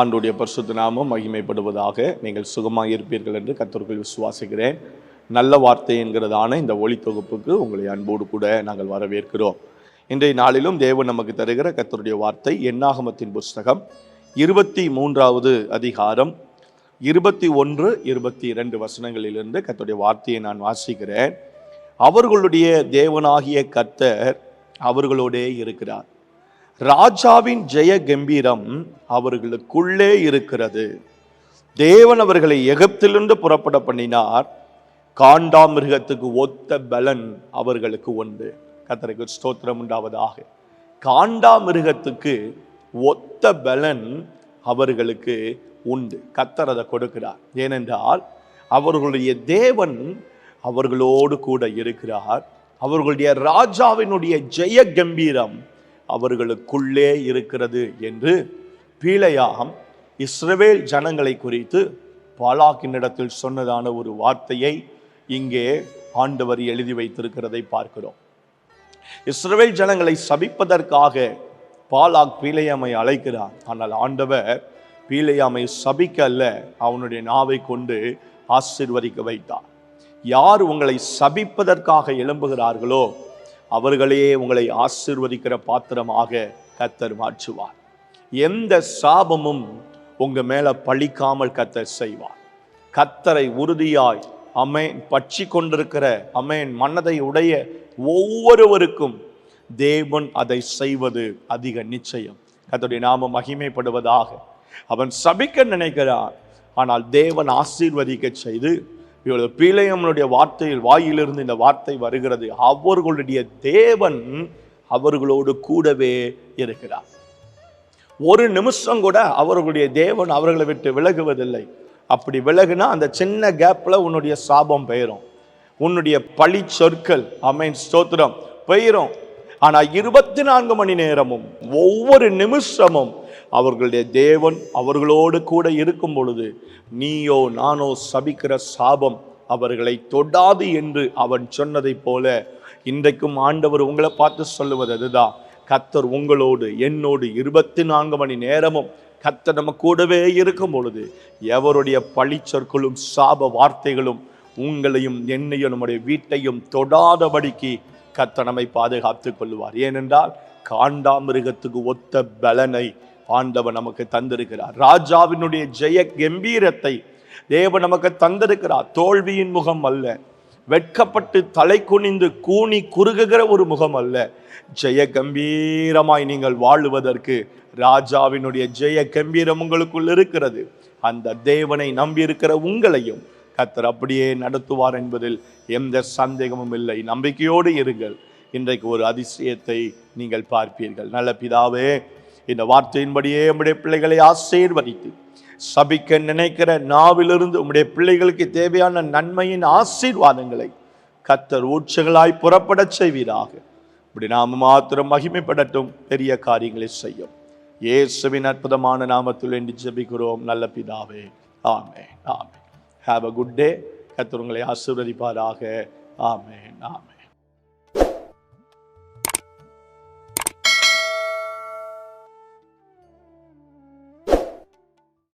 ஆண்டுடைய பரிசுத்த நாமம் மகிமைப்படுவதாக நீங்கள் சுகமாக இருப்பீர்கள் என்று கத்தர்கள் விசுவாசிக்கிறேன். நல்ல வார்த்தை என்கிறதான இந்த ஒளி தொகுப்புக்கு உங்களை அன்போடு கூட நாங்கள் வரவேற்கிறோம். இன்றைய நாளிலும் தேவன் நமக்கு தருகிற கத்தருடைய வார்த்தை எண்ணாகமத்தின் புஸ்தகம் இருபத்தி மூன்றாவது அதிகாரம் இருபத்தி ஒன்று இருபத்தி இரண்டு வசனங்களிலிருந்து கத்தருடைய வார்த்தையை நான் வாசிக்கிறேன். அவர்களுடைய தேவனாகிய கத்தர் அவர்களோடே இருக்கிறார். ராஜாவின் ஜெய கம்பீரம் அவர்களுக்குள்ளே இருக்கிறது. தேவன் அவர்களை எகிப்திலிருந்து புறப்பட பண்ணினார். காண்டாமிருகத்துக்கு ஒத்த பலன் அவர்களுக்கு உண்டு. கத்தருக்கு ஸ்தோத்திரம் உண்டாவதாக. காண்டாமிருகத்துக்கு ஒத்த பலன் அவர்களுக்கு உண்டு. கத்தர் அதை கொடுக்கிறார். ஏனென்றால் அவர்களுடைய தேவன் அவர்களோடு கூட இருக்கிறார். அவர்களுடைய ராஜாவினுடைய ஜெய கம்பீரம் அவர்களுக்குள்ளே இருக்கிறது என்று பீலையாகம் இஸ்ரவேல் ஜனங்களை குறித்து பாலாக்கினிடத்தில் சொன்னதான ஒரு வார்த்தையை இங்கே ஆண்டவர் எழுதி வைத்திருக்கிறதை பார்க்கிறோம். இஸ்ரவேல் ஜனங்களை சபிப்பதற்காக பாலாக் பீலையாமை அழைக்கிறார். ஆனால் ஆண்டவர் பீலையாமை சபிக்க அல்ல அவனுடைய நாவை கொண்டு ஆசிர்வதிக்க வைத்தார். யார் உங்களை சபிப்பதற்காக எழும்புகிறார்களோ அவர்களையே உங்களை ஆசிர்வதிக்கிற பாத்திரமாக கத்தர் மாற்றுவார். எந்த சாபமும் உங்க மேல பழிக்காமல் கத்தர் செய்வார். கத்தரை உறுதியாய் அமேன் பற்றி கொண்டிருக்கிற அமேன் மன்னதை உடைய ஒவ்வொருவருக்கும் தேவன் அதை செய்வது அதிக நிச்சயம். கத்தருடைய நாம மகிமைப்படுவதாக. அவன் சபிக்க நினைக்கிறான் ஆனால் தேவன் ஆசீர்வதிக்க செய்து இவ்வளவு பீலையம்மனுடைய வார்த்தையில் வாயிலிருந்து இந்த வார்த்தை வருகிறது. அவர்களுடைய தேவன் அவர்களோடு கூடவே இருக்கிறார். ஒரு நிமிஷம் கூட அவர்களுடைய தேவன் அவர்களை விட்டு விலகுவதில்லை. அப்படி விலகுனா அந்த சின்ன கேப்பில் உன்னுடைய சாபம் பெயரும். உன்னுடைய பழி சொற்கள் அமைன் ஸ்தோத்திரம் பெயரும். ஆனால் இருபத்தி நான்கு மணி நேரமும் ஒவ்வொரு நிமிஷமும் அவர்களுடைய தேவன் அவர்களோடு கூட இருக்கும் பொழுது நீயோ நானோ சபிக்கிற சாபம் அவர்களை தொடாது என்று அவன் சொன்னதைப் போல இன்றைக்கும் ஆண்டவர் உங்களை பார்த்து சொல்லுவது அதுதான். கத்தர் உங்களோடு என்னோடு இருபத்தி நான்கு மணி நேரமும் கத்தர் நம்ம கூடவே இருக்கும் பொழுது எவருடைய பழிச்சொற்களும் சாப வார்த்தைகளும் உங்களையும் என்னையும் நம்முடைய வீட்டையும் தொடாதபடிக்கு கத்த நம்மை பாதுகாத்துக் கொள்வார் ஏனென்றால் காண்டாமிருகத்துக்கு ஒத்த பலனை ஆண்டவர் நமக்கு தந்திருக்கிறார். ராஜாவினுடைய ஜெய கம்பீரத்தை தேவன் நமக்கு தந்திருக்கிறார். தோல்வியின் முகம் அல்ல. வெட்கப்பட்டு தலை குனிந்து கூனி குறுகுகிற ஒரு முகம் அல்ல. ஜெய கம்பீரமாய் நீங்கள் வாழுவதற்கு ராஜாவினுடைய ஜெய கம்பீரம் உங்களுக்குள் இருக்கிறது. அந்த தேவனை நம்பியிருக்கிற உங்களையும் கத்தர் அப்படியே நடத்துவார் என்பதில் எந்த சந்தேகமும் இல்லை. நம்பிக்கையோடு இருங்கள். இன்றைக்கு ஒரு அதிசயத்தை நீங்கள் பார்ப்பீர்கள். நல்ல பிதாவே இந்த வார்த்தையின்படியே உம்முடைய பிள்ளைகளை ஆசீர்வதித்து சபிக்க நினைக்கிற நாவிலிருந்து உம்முடைய பிள்ளைகளுக்கு தேவையான நன்மையின் ஆசீர்வாதங்களை கத்தர் ஊற்றுகளாய் புறப்படச் செய்வீராக. இப்படி நாம் மாத்திரம் மகிமைப்படட்டும் பெரிய காரியங்களை செய்யும். இயேசுவின் அற்புதமான நாமத்தில் என்று ஜெபிக்கிறோம். நல்ல பிதாவே ஆமே ஆமே ஹாவ் அ குட் டே கத்தர் உங்களை ஆசீர்வதிப்பாராக. ஆமே ஆமே